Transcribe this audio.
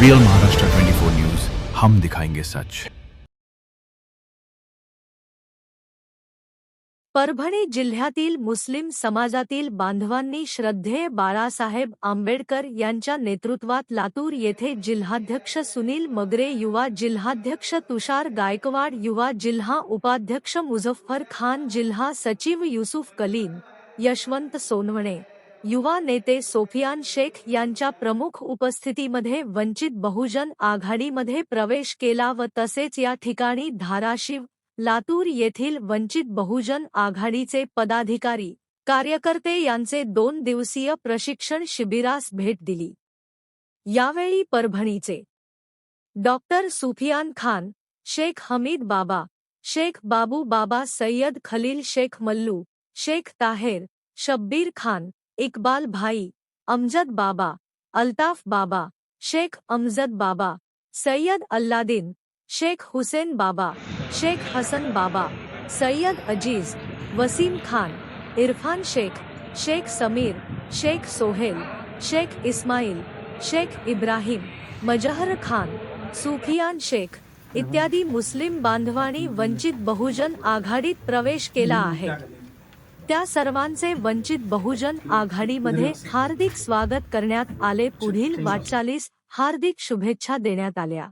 Real Maharashtra 24 news हम दिखाएंगे सच। परभणी जिल्ह्यातील मुस्लिम समाजातील बांधवांनी श्रद्धेय बाळासाहेब आंबेडकर यांच्या नेतृत्वात लातूर येथे जिल्हाध्यक्ष सुनील मगरे युवा जिल्हाध्यक्ष तुषार गायकवाड युवा जिल्हा उपाध्यक्ष मुझफ्फर खान जिल्हा सचिव युसुफ कलीम यशवंत सोनवणे युवा नेते सोफियान शेख यांच्या प्रमुख उपस्थितीमध्ये वंचित बहुजन आघाडीमध्ये प्रवेश केला व तसेच या ठिकाणी धाराशिव लातूर येथील वंचित बहुजन आघाडीचे पदाधिकारी कार्यकर्ते यांचे दोन दिवसीय प्रशिक्षण शिबिरास भेट दिली. यावेळी परभणीचे डॉक्टर सुफियान खान शेख हमीद बाबा शेख बाबू बाबा सय्यद खलील शेख मल्लू शेख ताहेर शब्बीर खान इक्बाल भाई, अमजद बाबा, अल्ताफ बाबा, शेख अमजद बाबा सय्यद अल्लादीन, शेख हुसेन बाबा, शेख हसन बाबा सय्यद अज़ीज़, वसीम खान, इरफान शेख शेख समीर, शेख सोहेल, शेख इस्माइल, शेख इब्राहिम, मजहर खान, सुफियान शेख इत्यादी मुस्लिम बांधवांनी वंचित बहुजन आघाडीत प्रवेश केला आहे. त्या सर्वांचे वंचित बहुजन आघाडीमध्ये हार्दिक स्वागत करण्यात आले. पुढील वाटचालीस हार्दिक शुभेच्छा देण्यात आल्या.